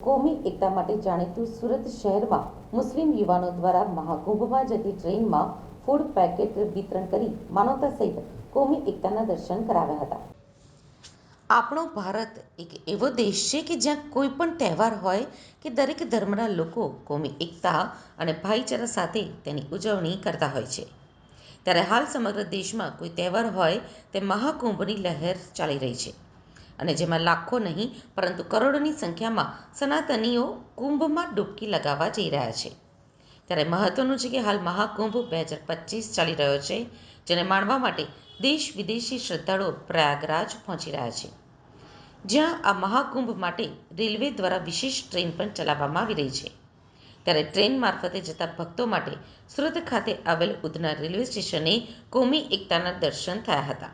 કોમી એકતા માટે જાણીતું સુરત શહેરમાં મુસ્લિમ યુવાનો દ્વારા મહાકુંભમાં જતી ટ્રેનમાં ફૂડ પેકેટ વિતરણ કરી માનવતા સહિત કોમી એકતાના દર્શન કરાવ્યા હતા. આપણો ભારત એક એવો દેશ છે કે જ્યાં કોઈ પણ તહેવાર હોય કે દરેક ધર્મના લોકો કોમી એકતા અને ભાઈચારા સાથે તેની ઉજવણી કરતા હોય છે. ત્યારે હાલ સમગ્ર દેશમાં કોઈ તહેવાર હોય તે મહાકુંભની લહેર ચાલી રહી છે. અને જેમાં લાખો નહીં, પરંતુ કરોડોની સંખ્યામાં સનાતનીઓ કુંભમાં ડૂબકી લગાવવા જઈ રહ્યા છે. ત્યારે મહત્વનું છે કે હાલ મહાકુંભ બે હજાર પચીસ ચાલી રહ્યો છે, જેને માણવા માટે દેશ વિદેશી શ્રદ્ધાળુઓ પ્રયાગરાજ પહોંચી રહ્યા છે. જ્યાં આ મહાકુંભ માટે રેલવે દ્વારા વિશેષ ટ્રેન પણ ચલાવવામાં આવી રહી છે. ત્યારે ટ્રેન મારફતે જતા ભક્તો માટે સુરત ખાતે આવેલ ઉધના રેલવે સ્ટેશને કોમી એકતાના દર્શન થયા હતા.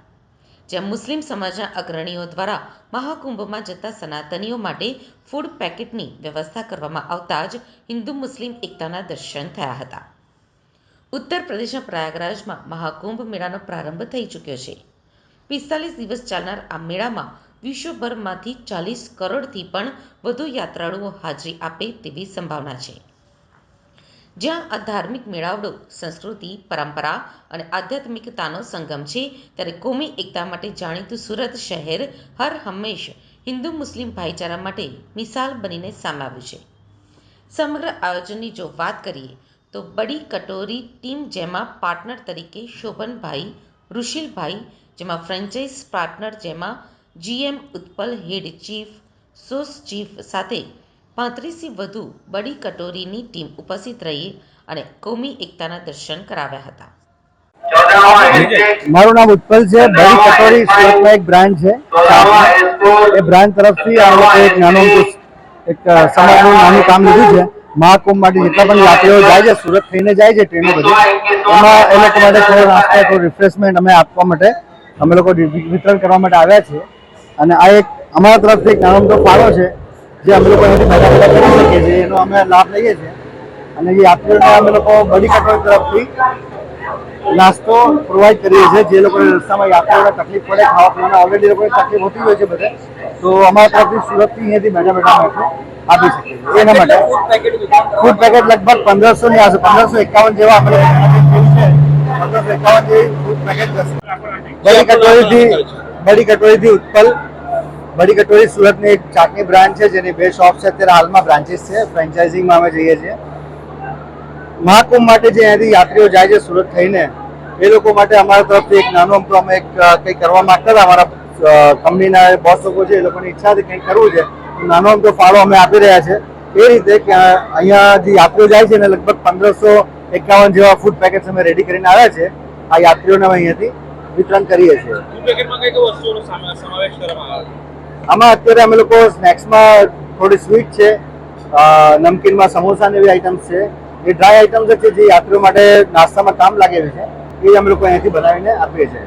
જ્યાં મુસ્લિમ સમાજના અગ્રણીઓ દ્વારા મહાકુંભમાં જતા સનાતનીઓ માટે ફૂડ પેકેટની વ્યવસ્થા કરવામાં આવતા જ હિન્દુ મુસ્લિમ એકતાના દર્શન થયા હતા. ઉત્તર પ્રદેશના પ્રયાગરાજમાં મહાકુંભ મેળાનો પ્રારંભ થઈ ચૂક્યો છે. પિસ્તાલીસ દિવસ ચાલનાર આ મેળામાં વિશ્વભરમાંથી ચાલીસ કરોડથી પણ વધુ યાત્રાળુઓ હાજરી આપે તેવી સંભાવના છે. જ્યાં આ ધાર્મિક મેળાવડો, સંસ્કૃતિ, પરંપરા અને આધ્યાત્મિકતાનો સંગમ છે, ત્યારે કોમી એકતા માટે જાણીતું સુરત શહેર હર હંમેશ હિન્દુ મુસ્લિમ ભાઈચારા માટે મિસાલ બનીને સામે છે. સમગ્ર આયોજનની જો વાત કરીએ, તો બડી કટોરી ટીમ જેમાં પાર્ટનર તરીકે શોભનભાઈ, ઋષિલભાઈ, જેમાં ફ્રેન્ચાઇઝ પાર્ટનર જેમાં GM Utpal head chief, sous chief સાથે પાંત્રીસથી વધુ બડી કટોરીની ટીમ ઉપસ્થિત રહી અને કોમી એકતાના દર્શન કરાવ્યા હતા. મારું નામ ઉત્પલ છે. બડી કટોરી સુરતમાં એક બ્રાન્ડ છે. એ બ્રાન્ડ તરફથી આ લોકો એક નાનું એક સમાજનું નાનું કામ લીધું છે. મહાકુંભ માટે જેટલા પણ યાત્રીઓ જાય છે સુરત થઈને જાય છે ટ્રેનો બધી એમાં એ લોકો માટે થોડો નાસ્તો થોડું રિફ્રેશમેન્ટ અમે આપવા માટે અમે લોકો વિતરણ કરવા માટે આવ્યા છીએ. અને આ એક અમારા તરફથી એક નાનો મોટો ફાળો છે. જે અમે લોકો એનાથી બેઠા બેઠા કરી શકીએ છીએ, એનો અમે લાભ લઈએ છીએ. અને એ યાત્રીઓને અમે લોકો બડી કટોરી તરફથી નાસ્તો પ્રોવાઈડ કરીએ છીએ. જે લોકોને રસ્તામાં યાત્રાઓને તકલીફ પડે, ખાવા પીવાના ઓલરેડી લોકોને તકલીફ હોતી હોય છે બધે, તો અમારા તરફથી સુરતથી અહીંયાથી બેઠા બેઠા અમે આપી શકીએ એના માટે ફૂડ પેકેટ લગભગ પંદરસો ની આસપાસ, પંદરસો એકાવન જેવા પેકેટ બડી કટોરીથી બડી કટોરીથી ઉત્પલ બડી કટોરી સુરતની એક ચાટની બ્રાન્ડ છે, જેની બે શોપ છે, અત્યારે હાલમાં બ્રાન્ચીસ છે. ફ્રેન્ચાઇઝિંગમાં અમે જઈએ છીએ. મહાકુંભ માટે જે અહીંયાથી યાત્રીઓ જાય છે સુરત થઈને, એ લોકો માટે અમારા તરફથી એક નાનો અમતો અમે એક કંઈક કરવા માગતા હતા. અમારા કંપનીના બોસ લોકો છે, એ લોકોની ઈચ્છા હતી કંઈક કરવું છે. નાનો અમથો ફાળો અમે આપી રહ્યા છે. એ રીતે કે અહીંયા જે યાત્રીઓ જાય છે ને લગભગ પંદરસો એકાવન જેવા ફૂડ પેકેટ્સ અમે રેડી કરીને આવ્યા છે. આ યાત્રીઓને અમે અહીંયાથી વિતરણ કરીએ છીએ. આમાં અત્યારે અમે લોકો સ્નેક્સમાં થોડી સ્વીટ છે નમકીનમાં સમોસા ને એવી આઈટમ્સ છે. એ ડ્રાય આઈટમ્સ છે જે યાત્રીઓ માટે નાસ્તામાં કામ લાગે છે એ અમે લોકો અહીંયાથી બનાવીને આપીએ છીએ.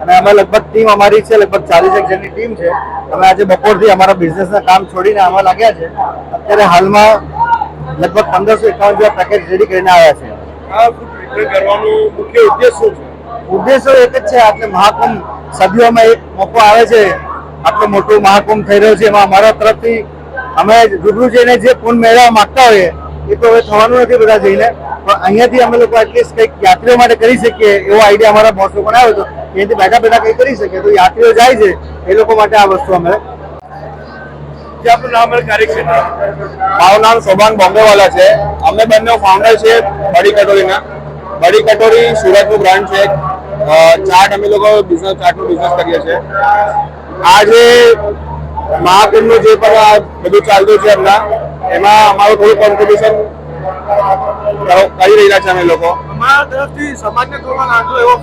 અને અમે લગભગ ટીમ અમારી છે લગભગ ચાલીસ એક જણની ટીમ છે. અમે આજે બપોરથી અમારા બિઝનેસના કામ છોડીને આમાં લાગ્યા છે. અત્યારે હાલમાં લગભગ પંદરસો એકાવન જેવા પેકેજ રેડી કરીને આવ્યા છે. આ ફૂડ કરવાનો મુખ્ય ઉદ્દેશ શું છે? ઉદ્દેશો એક જ છે આપણે મહાકુંભ સભ્યોમાં એક મોકો આવે છે આટલો મોટું મહાકુંભ થઈ રહ્યું છે એમાં અમારા તરફથી અમે રૂબરૂ જઈને જે પુण्य મેળવવા માંગતા હોઈએ એ તો હવે થવાનું નથી બધા જઈને પણ અહીંયાથી અમે લોકો એટલીસ્ટ કંઈક યાત્રીઓ માટે કરી શકીએ એવો આઈડિયા અમારા બોસ લોકોને આવ્યો હતો. અહીંયાથી બેઠા બેઠા કંઈ કરી શકીએ તો યાત્રીઓ જાય છે એ લોકો માટે આ વસ્તુ અમે જે આપણું નામ અને કાર્યક્ષેત્ર મારું નામ સોભાન બોમ્બેવાલા છે. અમે બંને ફાઉન્ડર છે બડી કટોરીના. બડી કટોરી સુરતનું બ્રાન્ડ છે. ચાટ અમે લોકો બિઝનેસ ચાટનું બિઝનેસ કરીએ છીએ. આ જે મહાકુંભનું જે પણ બધું ચાલતું છે હમણાં, એમાં અમારું થોડું કોન્ટ્રીબ્યુશન કરી રહ્યા છે અમે લોકો. અમારા તરફથી સમાજને થોડો નાનો એવો